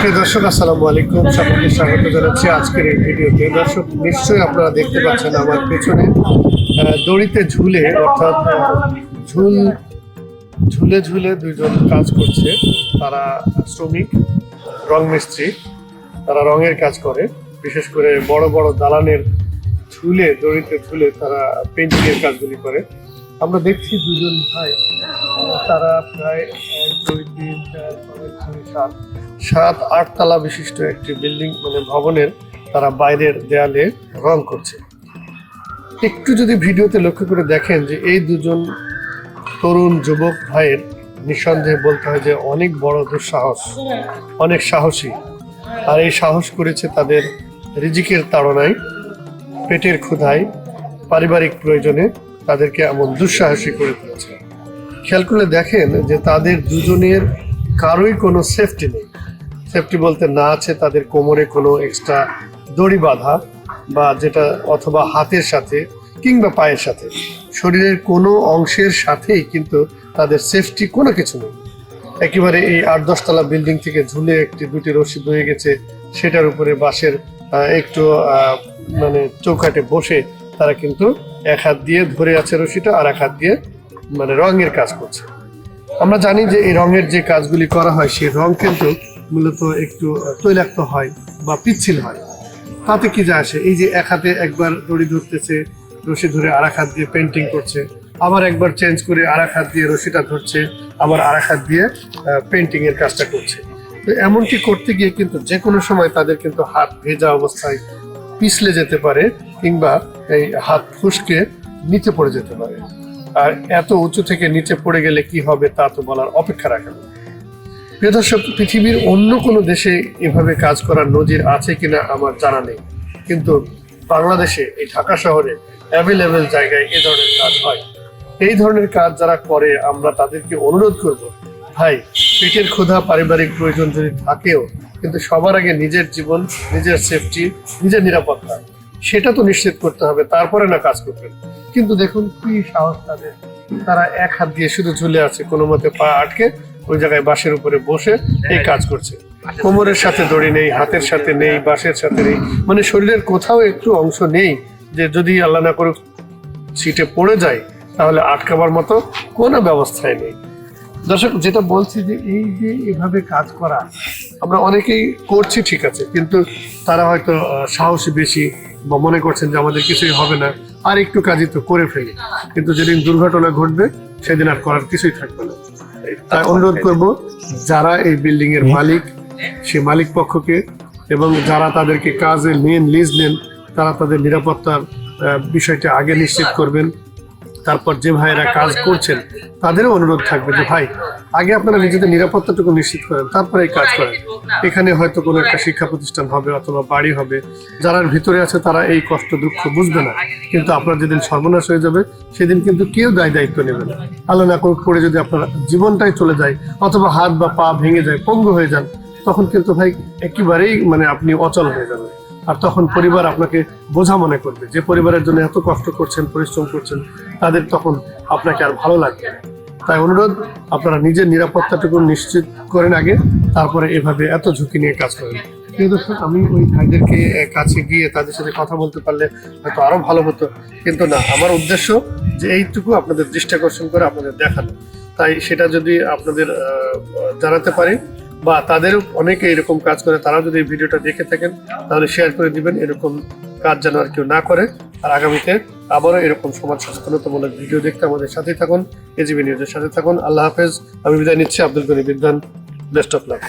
প্রিয় দর্শক, আসসালামু আলাইকুম। সকলকে স্বাগত জানাচ্ছি আজকের এই ভিডিওতে। দর্শক, নিশ্চয়ই আপনারা দেখতে পাচ্ছেন আমার পেছনে দড়িতে ঝুলে, অর্থাৎ ঝুল, ঝুলে ঝুলে দুইজন কাজ করছে। তারা শ্রমিক, রং মিস্ত্রি। তারা রঙের কাজ করে। বিশেষ করে বড় বড় দালানের ঝুলে, দড়িতে ঝুলে তারা পেন্টিংয়ের কাজগুলি করে। আমরা দেখছি দুজন ভাই, তারা প্রায় এক, দুই, তিন, চার ছয়, সাত সাত আট তলা বিশিষ্ট একটি বিল্ডিং মানে ভবনের তারা বাইরের দেয়ালে রং করছে। একটু যদি ভিডিওতে লক্ষ্য করে দেখেন যে এই দুজন তরুণ যুবক ভাইয়ের নিঃসন্দেহে বলতে হয় যে অনেক বড় দুঃসাহস, অনেক সাহসী। আর এই সাহস করেছে তাদের রিজিকের তাড়নায়, পেটের ক্ষুধায়, পারিবারিক প্রয়োজনে তাদেরকে এমন দুঃসাহসী করে তুলেছে। খেয়াল করলে দেখেন যে তাদের দুজনের কারোই কোনো সেফটি নেই। সেফটি বলতে না আছে, তাদের কোমরে কোনো এক্সট্রা দড়ি বাঁধা বা যেটা অথবা হাতের সাথে কিংবা পায়ের সাথে। শরীরের কোনো অংশের সাথেই কিন্তু তাদের সেফটি কোনো কিছু নেই। একেবারে এই আট দশতলা বিল্ডিং থেকে ঝুলে একটি দুটি রশি বয়ে গেছে, সেটার উপরে বাঁশের একটু মানে চৌকাটে বসে তারা কিন্তু এক হাত দিয়ে ধরে আছে রশিটা আর এক হাত দিয়ে মানে রঙের কাজ করছে। আমরা জানি যে এই রঙের যে কাজগুলি করা হয়, সেই রং কিন্তু মূলত একটু তৈলাক্ত হয় বা পিচ্ছিল হয়। তাতে কি যায় আসে? এই যে এক হাতে একবার দড়ি ধরতেছে, রশি ধরে আর হাত দিয়ে পেন্টিং করছে, আবার একবার চেঞ্জ করে আর হাত দিয়ে রশিটা ধরছে, আবার আর হাত দিয়ে পেন্টিং এর কাজটা করছে। তো এমনটি করতে গিয়ে কিন্তু যে কোনো সময় তাদের কিন্তু হাত ভেজা অবস্থায় পিছলে যেতে পারে কিংবা এই হাত ফুসকে নিচে পড়ে যেতে পারে। আর এত উঁচু থেকে নিচে পড়ে গেলে কি হবে তা তো বলার অপেক্ষা রাখে প্রিয় দর্শক, পৃথিবীর অন্য কোনো দেশে এভাবে কাজ করার নজির আছে কিনা আমার জানা নেই। কিন্তু বাংলাদেশে এই ঢাকা শহরে অ্যাভেলেবেল জায়গায় এ ধরনের কাজ হয়। এই ধরনের কাজ যারা করে, আমরা তাদেরকে অনুরোধ করব, ভাই, পেটের ক্ষুধা, পারিবারিক প্রয়োজন যদি থাকেও, কিন্তু সবার আগে নিজের জীবন, নিজের সেফটি নিজের নিরাপত্তা, সেটা তো নিশ্চিত করতে হবে, তারপরে না কাজ করবেন। কিন্তু দেখুন, কি সাহস তাদের। তারা এক হাত দিয়ে শুধু ঝুলে আছে কোনো মতে পা আটকে ওই জায়গায় বাঁশের উপরে বসে এই কাজ করছে। কোমরের সাথে দড়ি নেই হাতের সাথে নেই বাঁশের সাথে নেই। মানে শরীরের কোথাও একটু অংশ নেই যে যদি আল্লাহ না করুক সিটে পড়ে যায় তাহলে আটকাবার মতো কোনো ব্যবস্থাই নেই। দর্শক যেটা বলছি যে এই যে এভাবে কাজ করা আমরা অনেকেই করছি ঠিক আছে কিন্তু তারা হয়তো সাহসী বেশি বা মনে করছেন যে আমাদের কিছুই হবে না আর একটু কাজই তো করে ফেলি। কিন্তু যেদিন দুর্ঘটনা ঘটবে সেদিন আর করার কিছুই থাকবে না। তাই অনুরোধ করব যারা এই বিল্ডিং এর মালিক সে মালিক পক্ষকে এবং যারা তাদেরকে কাজে মেন লিজ নেন তারা তাদের নিরাপত্তার বিষয়টা আগে নিশ্চিত করবেন। তারপর যে ভাইয়েরা কাজ করছেন, তাদেরও অনুরোধ থাকবে যে, ভাই, আগে আপনারা নিজেদের নিরাপত্তাটুকু নিশ্চিত করেন, তারপরে এই কাজ করেন। এখানে হয়তো কোনো একটা শিক্ষা প্রতিষ্ঠান হবে অথবা বাড়ি হবে, যারা ভিতরে আছে তারা এই কষ্ট, দুঃখ বুঝবে না। কিন্তু আপনার যেদিন সর্বনাশ হয়ে যাবে, সেদিন কিন্তু কেউ দায় দায়িত্ব নেবে না। আল্লাহ না পড়ে যদি আপনার জীবনটাই চলে যায়, অথবা হাত বা পা ভেঙে যায়, পঙ্গু হয়ে যান, তখন কিন্তু ভাই, একেবারেই মানে আপনি অচল হয়ে যাবেন। আর তখন পরিবার আপনাকে বোঝা মনে করবে যে পরিবারের জন্য এত কষ্ট করছেন, পরিশ্রম করছেন, তাদের তখন আপনাকে আর ভালো লাগবে তাই অনুরোধ, আপনারা নিজের নিরাপত্তাটুকু নিশ্চিত করেন আগে, তারপরে এভাবে এত ঝুঁকি নিয়ে কাজ করেন। দর্শক, আমি ওই ভাইদেরকে কাছে গিয়ে তাদের সাথে কথা বলতে পারলে হয়তো আরও ভালো হতো। কিন্তু না, আমার উদ্দেশ্য যে এইটুকু আপনাদের দৃষ্টি আকর্ষণ করে আপনাদের দেখানো। তাই সেটা যদি আপনাদের জানাতে পারি বা তাদেরও অনেকে এরকম কাজ করে তারা যদি ভিডিওটা দেখে থাকেন, তাহলে শেয়ার করে দিবেন, এরকম কাজ যেন আর কেউ না করে। আর আগামীতে আবারও এরকম সমাজ সচেতনতামূলক ভিডিও দেখতে আমাদের সাথেই থাকুন। এজিবি নিউজের সাথে থাকুন। আল্লাহ হাফেজ। আমি বিদায় নিচ্ছি। আব্দুল গনি বিদ্যান। Best of luck